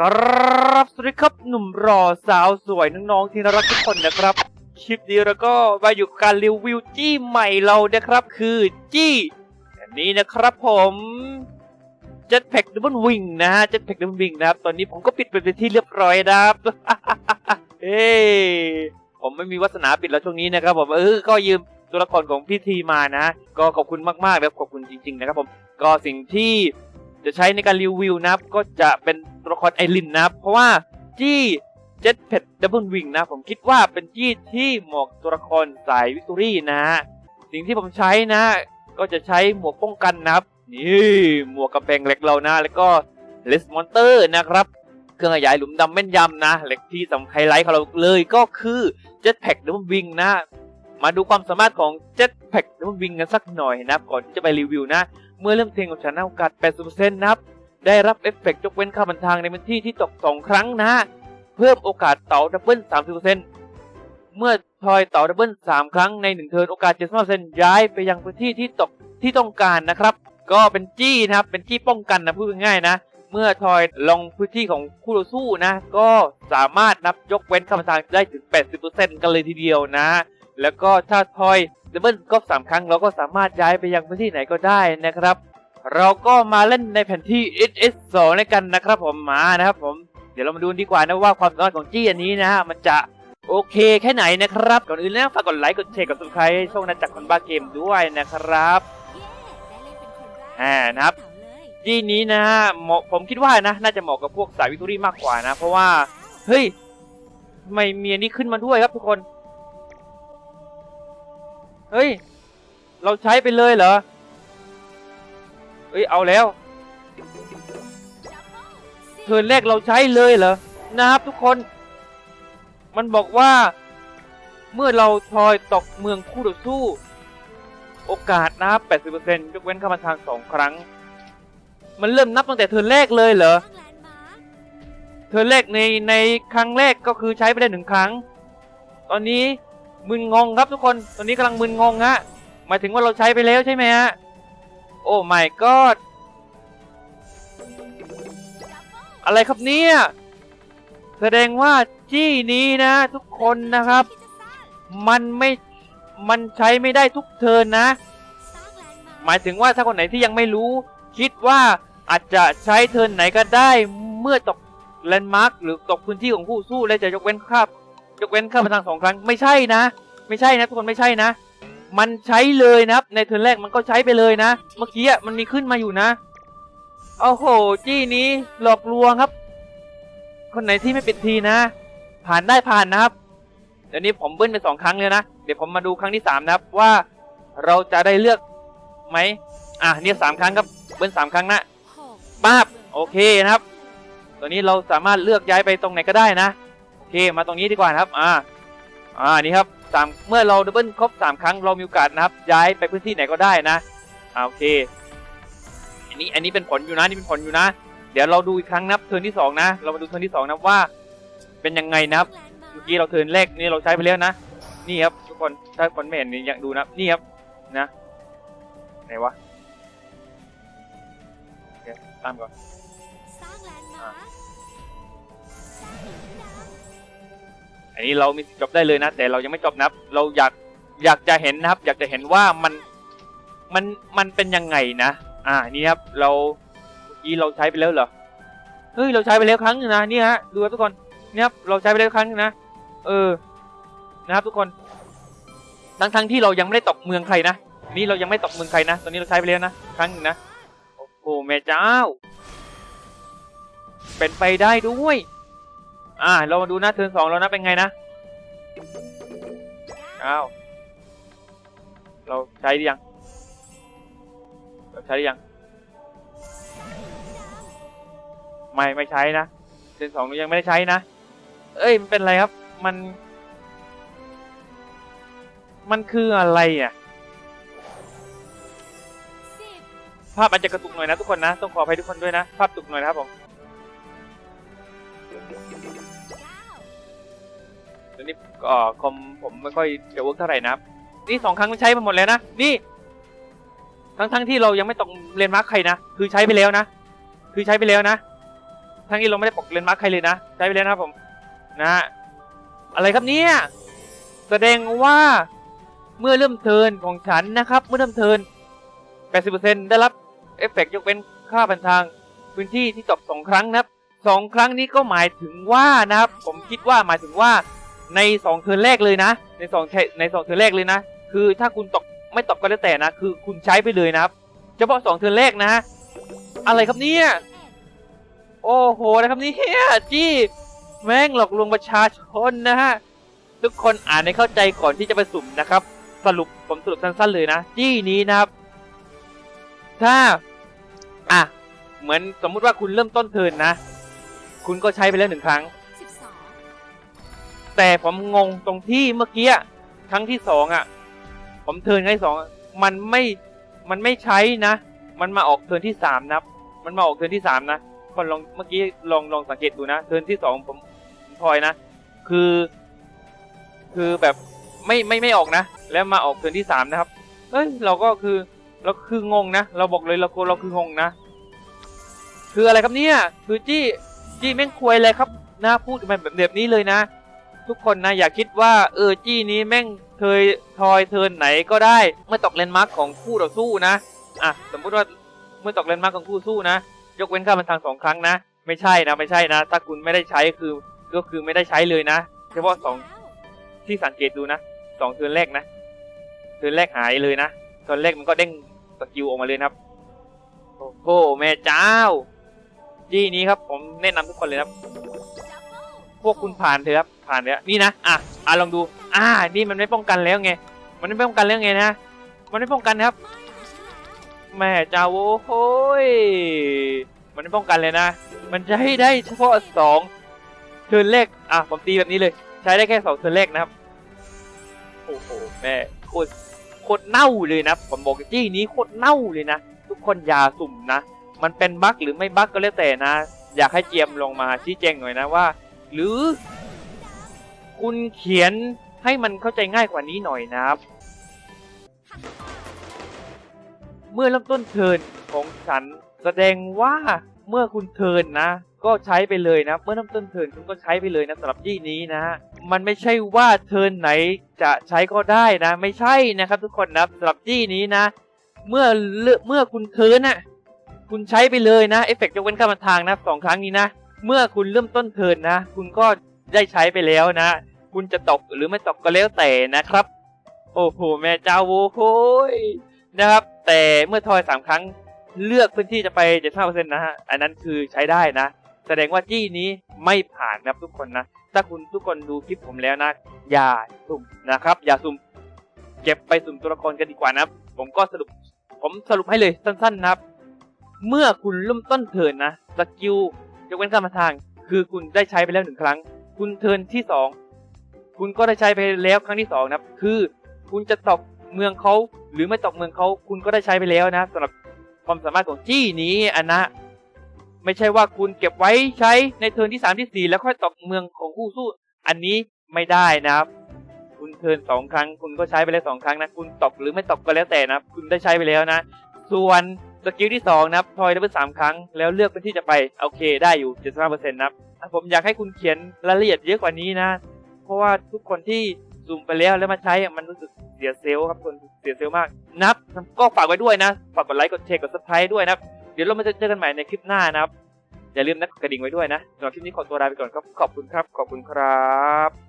ครับสวัสดีครับหนุ่มรอสาวสวยน้องๆที่น่ารักทุกคนนะครับ คลิปนี้เราก็มาอยู่การรีวิวจี้ใหม่เรานะครับ คือจี้อันนี้นะครับผม Jetpack Double Wing นะฮะ Jetpack Double Wing นะครับตอนนี้ผมก็ปิดไปเป็นที่เรียบร้อยนะครับเอ้ผมไม่มีวาสนาปิดแล้วช่วงนี้นะครับผมเออก็ยืมตัวละครของพี่ทีมานะ ก็ขอบคุณมากๆนะครับขอบคุณจริง ๆ นะครับผมก็สิ่งที่ จะใช้ในการรีวิวนะครับ ก็จะเป็นตัวละครไอรินนะครับ เพราะว่าจี้เจ็ตเพดดับเบิลวิงนะ ผมคิดว่าเป็นจี้ที่เหมาะกับตัวละครสายวิกตอรี่นะฮะสิ่งที่ผมใช้นะ ก็จะใช้หมวกป้องกันนะครับ นี่หมวกกระแพงเหล็กเรานะ แล้วก็เลสมอนเตอร์นะครับเครื่องขยายหลุมดำแม่นยำนะ เหล็กที่สำคัญไฮไลท์ของเราเลยก็คือเจ็ตแพ็กดับเบิลวิงนะ มาดูความสามารถของ Jetpack ดับเบิลวิงกันสักหน่อยนะครับ ก่อนที่จะไปรีวิวนะ เมื่อเริ่มเทรนของฉันนะโอกาส 80%นะครับ ได้รับเอฟเฟกต์ยกเว้นค่าบันทางในพื้นที่ที่ตก 2 ครั้งนะ เพิ่มโอกาสเต่าดับเบิล 30%เมื่อทอยเต่าดับเบิล 3 ครั้งใน 1 เทิร์นโอกาส 75%ย้ายไปยังพื้นที่ที่ตกที่ต้องการนะครับ ก็เป็นจี้นะครับ เป็นจี้ป้องกันนะพูดง่ายๆนะเมื่อทอยลงพื้นที่ของคู่ต่อสู้นะ ก็สามารถนับยกเว้นค่าบันทางได้ถึง 80%กันเลยทีเดียวนะ แล้วก็ถ้าทอยดับเบิลก็สามครั้งเราก็สามารถย้ายไปยังพื้นที่ไหนก็ได้นะครับ เราก็มาเล่นในแผนที่ SS2 ในกันนะครับผมมานะครับผมเดี๋ยวเรามาดูดีกว่านะว่าความสามารถของจี้อันนี้นะฮะมันจะโอเคแค่ไหนนะครับ ก่อนอื่นแล้วฝากกดไลค์กดแชร์กด subscribe ให้ช่องนาจักรคนบ้าเกมด้วยนะครับอ่านะครับจี้นี้นะฮะเหมาะผมคิดว่านะ น่าจะเหมาะกับพวกสายวิกตอรี่มากกว่านะ เพราะว่า เฮ้ยทำไมเมียนี้ขึ้นมาด้วยครับทุกคน เฮ้ย เราใช้ไปเลยเหรอ เฮ้ย เอาแล้ว เทิร์นแรกเราใช้เลยเหรอ นะครับทุกคน มันบอกว่า เมื่อเราทอยตกเมืองคู่ต่อสู้ โอกาสนะครับ 80%ยกเว้นข้ามันทางสองครั้ง มันเริ่มนับตั้งแต่เทิร์นแรกเลยเหรอ เทิร์นแรกในในครั้งแรกก็คือใช้ไปได้หนึ่งครั้ง ตอนนี้ มึนงงครับทุกคน ตอนนี้กำลังมึนงงฮะ หมายถึงว่าเราใช้ไปแล้วใช่ไหมฮะ โอ้ my god อะไรครับเนี่ย แสดงว่าจี้นี้นะ ทุกคนนะครับ มันไม่ มันใช้ไม่ได้ทุกเทินนะ หมายถึงว่าถ้าคนไหนที่ยังไม่รู้ คิดว่าอาจจะใช้เทินไหนก็ได้เมื่อตกแลนด์มาร์กหรือตกพื้นที่ของผู้สู้และจะยกเว้นค่า ยกเว้นค่าพลังสองครั้งไม่ใช่นะ ไม่ใช่นะทุกคนไม่ใช่นะ มันใช้เลยนะครับในเทิร์นแรกมันก็ใช้ไปเลยนะ เมื่อกี้อะมันมีขึ้นมาอยู่นะโอ้โหจี้นี้หลอกลวงครับ คนไหนที่ไม่เป็นทีนะ ผ่านได้ผ่านนะครับ เดี๋ยวนี้ผมเบิ้ลไปสองครั้งเลยนะ เดี๋ยวผมมาดูครั้งที่สามนะครับว่าเราจะได้เลือกไหมอะเนี่ยสามครั้งครับเบิ้ลสามครั้งนะป้าบโอเคนะครับ ตัวนี้เราสามารถเลือกย้ายไปตรงไหนก็ได้นะโอ เคมาตรงนี้ดีกว่านะครับ อ่า อ่า นี่ครับสามเมื่อเราดับเบิลครบสามครั้งเรามีโอกาสนะครับ ย้ายไปพื้นที่ไหนก็ได้นะ อ่า โอเค อันนี้ อันนี้เป็นผลอยู่นะ นี่เป็นผลอยู่นะ เดี๋ยวเราดูอีกครั้งนะครับเทิร์นที่สองนะ เรามาดูเทิร์นที่สองนะว่า เป็นยังไงนะครับ เมื่อกี้เราเทิร์นแรกนี่เราใช้ไปแล้วนะ นี่ครับทุกคน ถ้าคนไม่เห็นนี่อยากดูนะ นี่ครับ นะ ไหนวะโอเคตามก่อน อันนี้เรามีจบได้เลยนะ แต่เรายังไม่จบนะครับ เราอยากอยากจะเห็นนะครับ อยากจะเห็นว่ามันมันมันเป็นยังไงนะ อ่านี่ครับเราเมื่อกี้เราใช้ไปแล้วเหรอเฮ้ยเราใช้ไปแล้วครั้งหนึงนะนี่ฮะดูครับทุกคนนี่ครับเราใช้ไปแล้วครั้งหนึงนะเออนะครับทุกคนทั้งทั้งที่เรายังไม่ได้ตกเมืองใครนะนี่เรายังไม่ตกเมืองใครนะ ตอนนี้เราใช้ไปแล้วนะครั้งหนึงนะโอ้โหแม่เจ้า เป็นไปได้ด้วย อ่า เรามาดูนะเทิร์นสองแล้วนะเป็นไงนะอ้าวเราใช้หรือยังเราใช้หรือยัง ไม่ไม่ใช้นะเทิร์นสองยังไม่ได้ใช้นะ เอ้ยมันเป็นอะไรครับ มัน มันคืออะไรอะภาพอาจจะกระตุกหน่อยนะทุกคนนะ ต้องขออภัยทุกคนด้วยนะ ภาพตุกหน่อยนะครับผม เดี๋ยวนี้ก็คอมผมไม่ค่อยจะเวิร์กเท่าไหร่นะนี่สองครั้งใช้มาหมดแล้วนะนี่ ทั้งทั้งที่เรายังไม่ตกเลนมาร์คใครนะคือใช้ไปแล้วนะคือใช้ไปแล้วนะ ทั้งที่เราไม่ได้ปกเลนมาร์คใครเลยนะใช้ไปเลยนะผมนะอะไรครับเนี่ยแสดงว่าเมื่อเริ่มเทินของฉันนะครับ เมื่อเริ่มเทิน 80%ได้รับเอฟเฟกต์ยกเว้นค่าพันทางพื้นที่ที่ตกสองครั้งนะครับสองครั้งนี้ก็หมายถึงว่านะครับ ผมคิดว่าหมายถึงว่า ในสองเทิร์นแรกเลยนะ ในสองในสองเทิร์นแรกเลยนะ คือถ้าคุณตกไม่ตกก็แล้วแต่นะ คือคุณใช้ไปเลยนะครับ เฉพาะสองเทิร์นแรกนะ อะไรครับเนี่ย โอ้โหนะครับนี่ยจี้แม่งหลอกลวงประชาชนนะฮะ ทุกคนอ่านให้เข้าใจก่อนที่จะไปสุ่มนะครับ สรุปผมสรุปสั้นๆเลยนะ จี้นี้นะครับ ถ้า อะ เหมือนสมมุติว่าคุณเริ่มต้นเทิร์นนะ คุณก็ใช้ไปแล้วหนึ่งครั้ง แต่ผมงงตรงที่เมื่อกี้ครั้งที่สองอะ ผมเทิร์นครั้งที่สองมันไม่มันไม่ใช้นะ มันมาออกเทิร์นที่สามนะมันมาออกเทิร์นที่สามนะคนลองเมื่อกี้ลองลองสังเกตดูนะเทิร์นที่สองผมผมทอยนะ คือ คือแบบไม่ไม่ไม่ออกนะ แล้วมาออกเทิร์นที่สามนะครับเฮ้ยเราก็คือเราคืองงนะ เราบอกเลยเราเราคืองงนะ คืออะไรครับเนี่ย คือจี้จี้แม่งควยเลยครับหนะพูดแบบแบบนี้เลยนะ ทุกคนนะอย่าคิดว่าเออจี้นี้แม่งเคยทอยเทินไหนก็ได้เมื่อตกเลนมาร์กของคู่ต่อสู้นะอะสมมุติว่าเมื่อตกเลนมาร์กของคู่สู้นะ ยกเว้นค่ามันทางสองครั้งนะ ไม่ใช่นะไม่ใช่นะ ถ้าคุณไม่ได้ใช้คือก็คือไม่ได้ใช้เลยนะ เฉพาะสองที่สังเกตดูนะสองเทินแรกนะเทินแรกหายเลยนะเทิร์นแรกมันก็เด้งสกิลออกมาเลยครับโอ้โหแม่เจ้าจี้นี้ครับผมแนะนำทุกคนเลยครับ วกคุณผ่านเถอะครับผ่านเถอะนี่นะอะอะลองดู อ่า นี่มันไม่ป้องกันแล้วไง มันไม่ป้องกันแล้วไงนะ มันไม่ป้องกันนะครับแม่เจ้าโอ้ยมันไม่ป้องกันเลยนะ มันจะให้ได้เฉพาะสองเทิร์นแรกอะผมตีแบบนี้เลย ใช้ได้แค่สองเทิร์นแรกนะครับโอ้โหแม่โคตรโคตรเน่าเลยนะผมบอกจี้นี้โคตรเน่าเลยนะทุกคนอย่าสุ่มนะ มันเป็นบั๊กหรือไม่บั๊กก็แล้วแต่นะ อยากให้เจียมลงมาชี้แจงหน่อยนะว่า หรือ คุณเขียนให้มันเข้าใจง่ายกว่านี้หน่อยนะครับ เมื่อเริ่มต้นเทินของฉันแสดงว่าเมื่อคุณเทินนะ ก็ใช้ไปเลยนะ เมื่อเริ่มต้นเทินคุณก็ใช้ไปเลยนะสำหรับที่นี้นะฮะมันไม่ใช่ว่าเทินไหนจะใช้ก็ได้นะ ไม่ใช่นะครับ ทุกคนนะสำหรับที่นี้นะ เมื่อเมื่อคุณเทิร์นน่ะคุณใช้ไปเลยนะเอฟเฟกต์ยกเว้นข้ามทางนะสองครั้งนี้นะ เมื่อคุณเริ่มต้นเทินนะ คุณก็ได้ใช้ไปแล้วนะ คุณจะตกหรือไม่ตกก็แล้วแต่นะครับ โอ้โหแม่เจ้าโว้โยนะครับ แต่เมื่อทอยสามครั้งเลือกพื้นที่จะไปเจ็ดห้าเปอร์เซ็นต์นะฮะอันนั้นคือใช้ได้นะ แสดงว่าจี้นี้ไม่ผ่านนะทุกคนนะ ถ้าคุณทุกคนดูคลิปผมแล้วนะ อย่าสุ่มนะครับ อย่าสุ่มเก็บไปสุ่มตัวละครกันดีกว่านะผมก็สรุป ผมสรุปให้เลยสั้นๆนะครับ เมื่อคุณเริ่มต้นเทินนะสกิล ยกเว้นข้ามทาง คือคุณได้ใช้ไปแล้วหนึ่งครั้ง คุณเทิร์นที่สองคุณก็ได้ใช้ไปแล้วครั้งที่สองนะครับ คือคุณจะตกเมืองเขาหรือไม่ตกเมืองเขาคุณก็ได้ใช้ไปแล้วนะสำหรับความสามารถของจี้นี้อันนะ ไม่ใช่ว่าคุณเก็บไว้ใช้ในเทิร์นที่สามที่สี่แล้วค่อยตกเมืองของคู่สู้ อันนี้ไม่ได้นะครับคุณเทิร์นสองครั้ง คุณก็ใช้ไปแล้วสองครั้งนะ คุณตกหรือไม่ตกก็แล้วแต่นะ คุณได้ใช้ไปแล้วนะ ส่วน สกิลที่สองนะครับทอยดับเบิลสามครั้งแล้วเลือกเป็นที่จะไปโอเคได้อยู่เจ็ดสิบห้าเปอร์เซ็นต์นะครับผมอยากให้คุณเขียนรายละเอียดเยอะกว่านี้นะ เพราะว่าทุกคนที่ซูมไปแล้วแล้วมาใช้มันรู้สึกเสียเซลครับคนเสียเซลมากนับก็ฝากไว้ด้วยนะ ฝากกดไลค์กดแชร์กดซับสไครต์ด้วยนะครับเดี๋ยวเรามาเจอกันใหม่ในคลิปหน้านะครับอย่าลืมนะกดกระดิ่งไว้ด้วยนะสำหรับคลิปนี้ขอตัวลาไปก่อนครับขอบคุณครับขอบคุณครับ